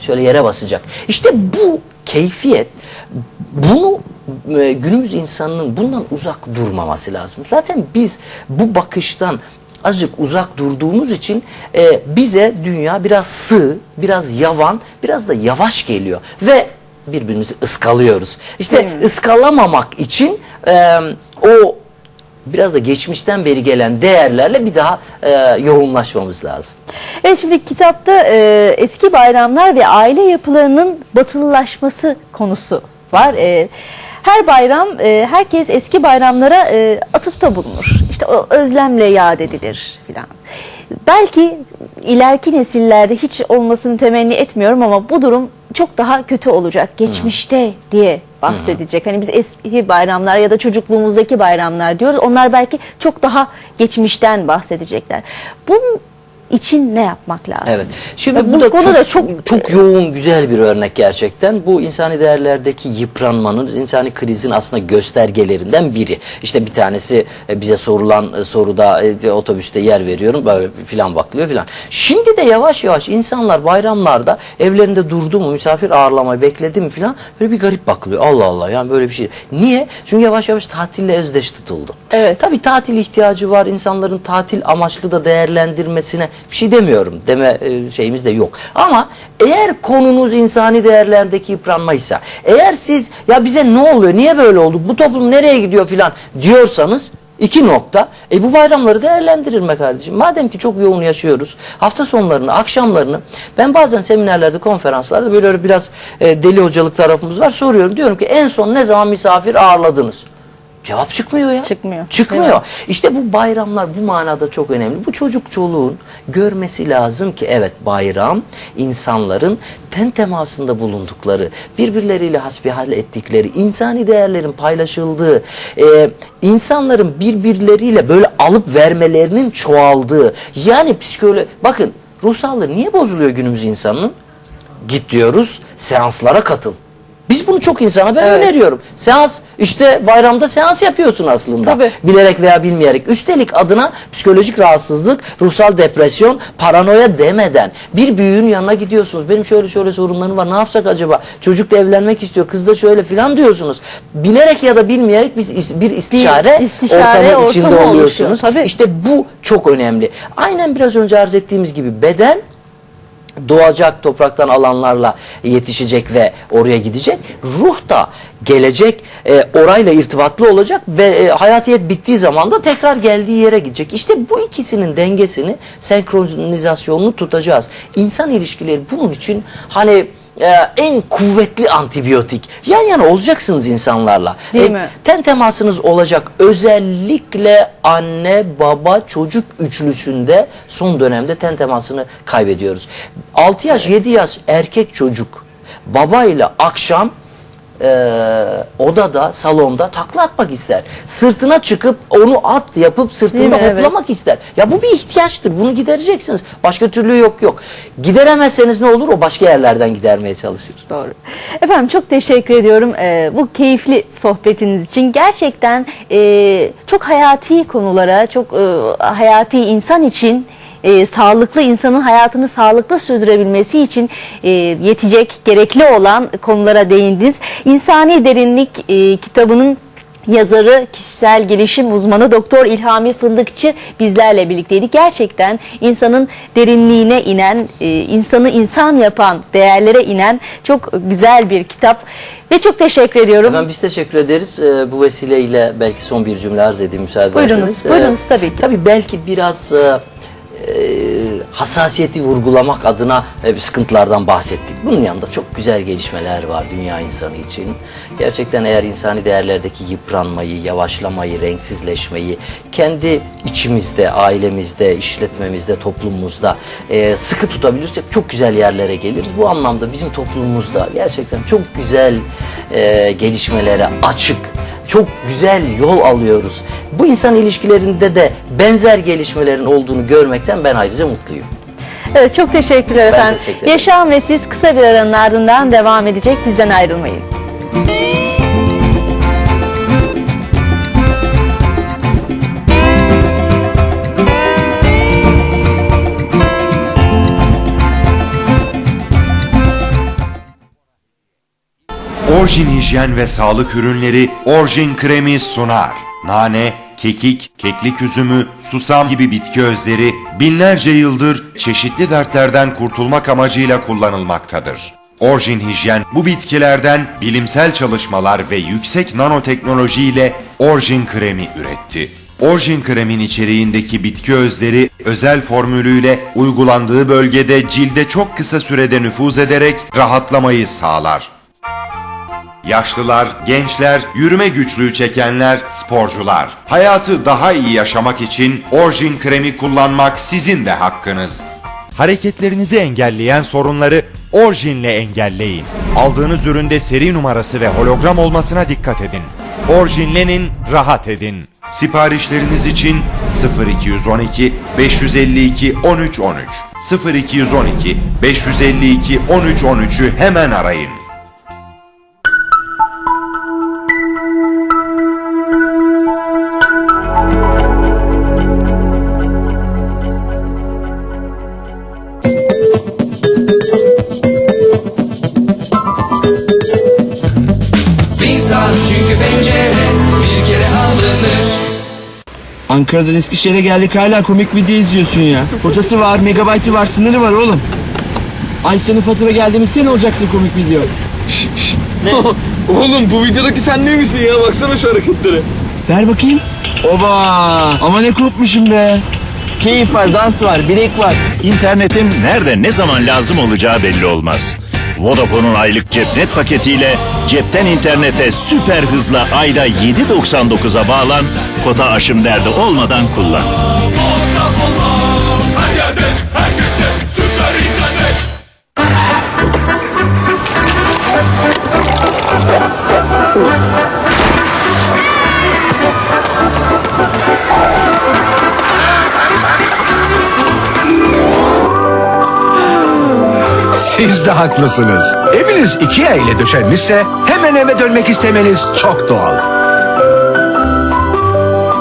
şöyle yere basacak. İşte bu keyfiyet bunu e, günümüz insanının bundan uzak durmaması lazım. Zaten biz bu bakıştan azıcık uzak durduğumuz için e, bize dünya biraz sığ, biraz yavan, biraz da yavaş geliyor ve birbirimizi ıskalıyoruz. İşte ıskalamamak için e, o biraz da geçmişten beri gelen değerlerle bir daha e, yoğunlaşmamız lazım. Evet şimdi kitapta e, eski bayramlar ve aile yapılarının batılılaşması konusu var. E, her bayram e, herkes eski bayramlara e, atıfta bulunur. İşte o özlemle yad edilir filan. Belki ileriki nesillerde hiç olmasını temenni etmiyorum ama bu durum çok daha kötü olacak. Geçmişte diye bahsedecek. Hani biz eski bayramlar ya da çocukluğumuzdaki bayramlar diyoruz. Onlar belki çok daha geçmişten bahsedecekler. Bunun için ne yapmak lazım? Evet. Şimdi Ya bu, bu da konuda çok, çok- çok yoğun güzel bir örnek gerçekten. Bu insani değerlerdeki yıpranmanın, insani krizin aslında göstergelerinden biri. İşte bir tanesi e, bize sorulan e, soruda e, otobüste yer veriyorum böyle filan bakılıyor filan. Şimdi de yavaş yavaş insanlar bayramlarda evlerinde durdu mu misafir ağırlamayı bekledi mi filan böyle bir garip bakılıyor. Allah Allah yani böyle bir şey. Niye? Çünkü yavaş yavaş tatille özdeş tutuldu. Evet. Tabii tatil ihtiyacı var. insanların tatil amaçlı da değerlendirmesine bir şey demiyorum. Deme e, şeyimiz de yok. Ama eğer konunuz insani değerlerdeki yıpranmaysa, eğer siz ya bize ne oluyor, niye böyle oldu, bu toplum nereye gidiyor filan diyorsanız iki nokta. E bu bayramları değerlendirir mi kardeşim? Madem ki çok yoğun yaşıyoruz. Hafta sonlarını, akşamlarını ben bazen seminerlerde, konferanslarda böyle öyle biraz e, deli hocalık tarafımız var. Soruyorum. Diyorum ki en son ne zaman misafir ağırladınız? Cevap çıkmıyor ya. Çıkmıyor. Çıkmıyor. Mi? İşte bu bayramlar bu manada çok önemli. Bu çocuk çoluğun görmesi lazım ki evet bayram insanların ten temasında bulundukları, birbirleriyle hasbihal ettikleri, insani değerlerin paylaşıldığı, e, insanların birbirleriyle böyle alıp vermelerinin çoğaldığı. Yani psikoloji bakın ruh sağlığı niye bozuluyor günümüz insanının? Git diyoruz seanslara katıl. Biz bunu çok insana ben Evet. öneriyorum. Seans işte bayramda seans yapıyorsun aslında. Tabii. Bilerek veya bilmeyerek. Üstelik adına psikolojik rahatsızlık, ruhsal depresyon, paranoya demeden bir büyüğün yanına gidiyorsunuz. Benim şöyle şöyle sorunlarım var. Ne yapsak acaba? Çocuk da evlenmek istiyor. Kız da şöyle filan diyorsunuz. Bilerek ya da bilmeyerek biz bir istişare, Bir istişare ortamı içinde ortamı oluyorsunuz. oluşuyor. Tabii. İşte bu çok önemli. Aynen biraz önce arz ettiğimiz gibi beden doğacak topraktan alanlarla yetişecek ve oraya gidecek. Ruh da gelecek e, orayla irtibatlı olacak ve e, hayatiyet bittiği zaman da tekrar geldiği yere gidecek. İşte bu ikisinin dengesini, senkronizasyonunu tutacağız. İnsan ilişkileri bunun için hani e, en kuvvetli antibiyotik. Yan yana olacaksınız insanlarla. Değil mi? Ten temasınız olacak. Özellikle anne, baba, çocuk üçlüsünde son dönemde ten temasını kaybediyoruz. 6 yaş, 7 yaş erkek çocuk babayla akşam eee, odada, salonda takla atmak ister. Sırtına çıkıp onu at yapıp sırtında mi? Evet. hoplamak ister. Ya bu bir ihtiyaçtır. Bunu gidereceksiniz. Başka türlü yok yok. Gideremezseniz ne olur? O başka yerlerden gidermeye çalışır. Doğru. Efendim çok teşekkür ediyorum Ee, bu keyifli sohbetiniz için. Gerçekten e, çok hayati konulara, çok e, hayati insan için e, sağlıklı insanın hayatını sağlıklı sürdürebilmesi için e, yetecek, gerekli olan konulara değindiniz. İnsani Derinlik e, kitabının yazarı, kişisel gelişim uzmanı Doktor İlhami Fındıkçı bizlerle birlikteydi. Gerçekten insanın derinliğine inen, e, insanı insan yapan, değerlere inen çok güzel bir kitap. Ve çok teşekkür ediyorum. Efendim biz teşekkür ederiz. Ee, bu vesileyle belki son bir cümle arz edeyim müsaade Buyurunuz, ederseniz. Ee, buyurunuz tabii ki. Tabii belki biraz e, e, hassasiyeti vurgulamak adına e, sıkıntılardan bahsettik. Bunun yanında çok güzel gelişmeler var dünya insanı için. Gerçekten eğer insani değerlerdeki yıpranmayı, yavaşlamayı, renksizleşmeyi kendi içimizde, ailemizde, işletmemizde, toplumumuzda e, sıkı tutabilirsek çok güzel yerlere geliriz. Bu anlamda bizim toplumumuzda gerçekten çok güzel e, gelişmelere açık çok güzel yol alıyoruz. Bu insan ilişkilerinde de benzer gelişmelerin olduğunu görmekten ben ayrıca mutluyum. Evet çok teşekkürler Ben efendim. teşekkür ederim. Yaşam ve siz kısa bir aranın ardından devam edecek. Bizden ayrılmayın. Orjin hijyen ve sağlık ürünleri Orjin kremi sunar. Nane, kekik, keklik üzümü, susam gibi bitki özleri binlerce yıldır çeşitli dertlerden kurtulmak amacıyla kullanılmaktadır. Orjin Hijyen bu bitkilerden bilimsel çalışmalar ve yüksek nanoteknoloji ile Orjin kremi üretti. Orjin kremin içeriğindeki bitki özleri özel formülüyle uygulandığı bölgede cilde çok kısa sürede nüfuz ederek rahatlamayı sağlar. Yaşlılar, gençler, yürüme güçlüğü çekenler, sporcular. Hayatı daha iyi yaşamak için Orjin kremi kullanmak sizin de hakkınız. Hareketlerinizi engelleyen sorunları Orjin'le engelleyin. Aldığınız üründe seri numarası ve hologram olmasına dikkat edin. Orjinlenin, rahat edin. Siparişleriniz için 0212 552 1313 0212 552 1313'ü hemen arayın. Ankara'dan Eskişehir'e geldik hala komik video izliyorsun ya. Kotası var, megabaytı var, sınırı var oğlum. Ay sonu fatura geldiğimizde ne olacaksın komik video? ne? Oğlum bu videodaki sen değil misin ya? Baksana şu hareketlere. Ver bakayım. Oba! Ama ne kopmuşum be. Keyif var, dans var, bilek var. İnternetin nerede ne zaman lazım olacağı belli olmaz. Vodafone'un aylık cepnet paketiyle cepten internete süper hızla ayda 7.99'a bağlan, kota aşım derdi olmadan kullan. Siz de haklısınız. Eviniz Ikea ile döşenmişse hemen eve dönmek istemeniz çok doğal.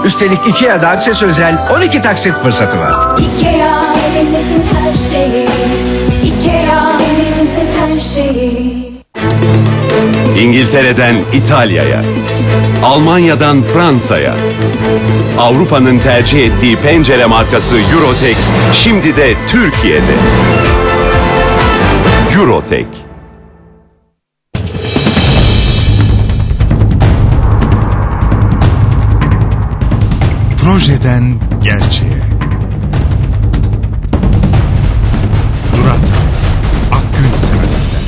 Üstelik Ikea'da akses özel 12 taksit fırsatı var. Ikea evimizin her şeyi Ikea evimizin her şeyi İngiltere'den İtalya'ya, Almanya'dan Fransa'ya. Avrupa'nın tercih ettiği pencere markası Eurotek şimdi de Türkiye'de. Eurotek. Projeden gerçeğe. Duratanız. Akgün Seramik'ten.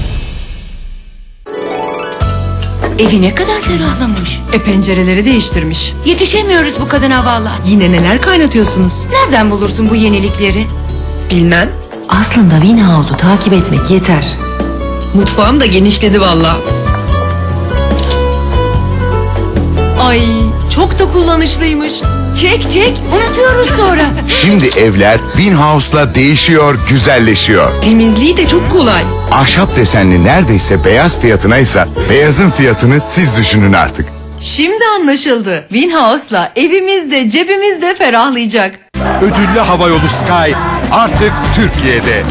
Evi ne kadar ferahlamış. E pencereleri değiştirmiş. Yetişemiyoruz bu kadına valla. Yine neler kaynatıyorsunuz? Nereden bulursun bu yenilikleri? Bilmem. Aslında Winhouse'u takip etmek yeter. Mutfağım da genişledi valla. Ay çok da kullanışlıymış. Çek çek unutuyoruz sonra. Şimdi evler Winhouse'la değişiyor, güzelleşiyor. Temizliği de çok kolay. Ahşap desenli neredeyse beyaz fiyatına ise beyazın fiyatını siz düşünün artık. Şimdi anlaşıldı. Winhouse'la evimizde cebimizde ferahlayacak. Ödüllü havayolu Sky artık Türkiye'de.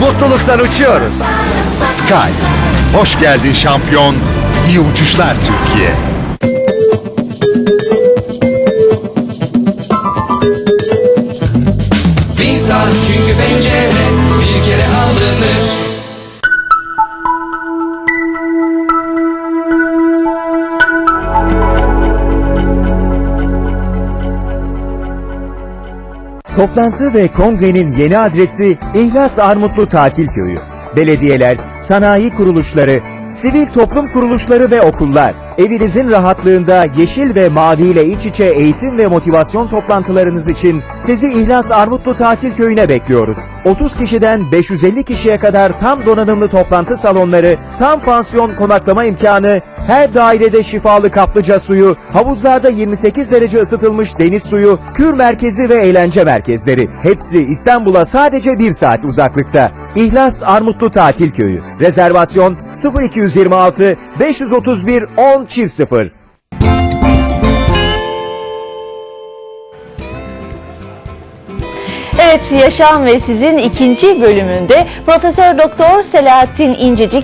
Mutluluktan uçuyoruz. Sky, hoş geldin şampiyon. İyi uçuşlar Türkiye. Saat çünkü pencere bir kere alınır Toplantı ve kongrenin yeni adresi İhlas Armutlu Tatil Köyü. Belediyeler, sanayi kuruluşları, sivil toplum kuruluşları ve okullar evinizin rahatlığında yeşil ve mavi ile iç içe eğitim ve motivasyon toplantılarınız için sizi İhlas Armutlu Tatil Köyü'ne bekliyoruz. 30 kişiden 550 kişiye kadar tam donanımlı toplantı salonları, tam pansiyon konaklama imkanı, her dairede şifalı kaplıca suyu, havuzlarda 28 derece ısıtılmış deniz suyu, kür merkezi ve eğlence merkezleri. Hepsi İstanbul'a sadece bir saat uzaklıkta. İhlas Armutlu Tatil Köyü. Rezervasyon 0226 531 10 çift 0. Evet, Yaşam ve Sizin ikinci bölümünde Profesör Doktor Selahattin İncecik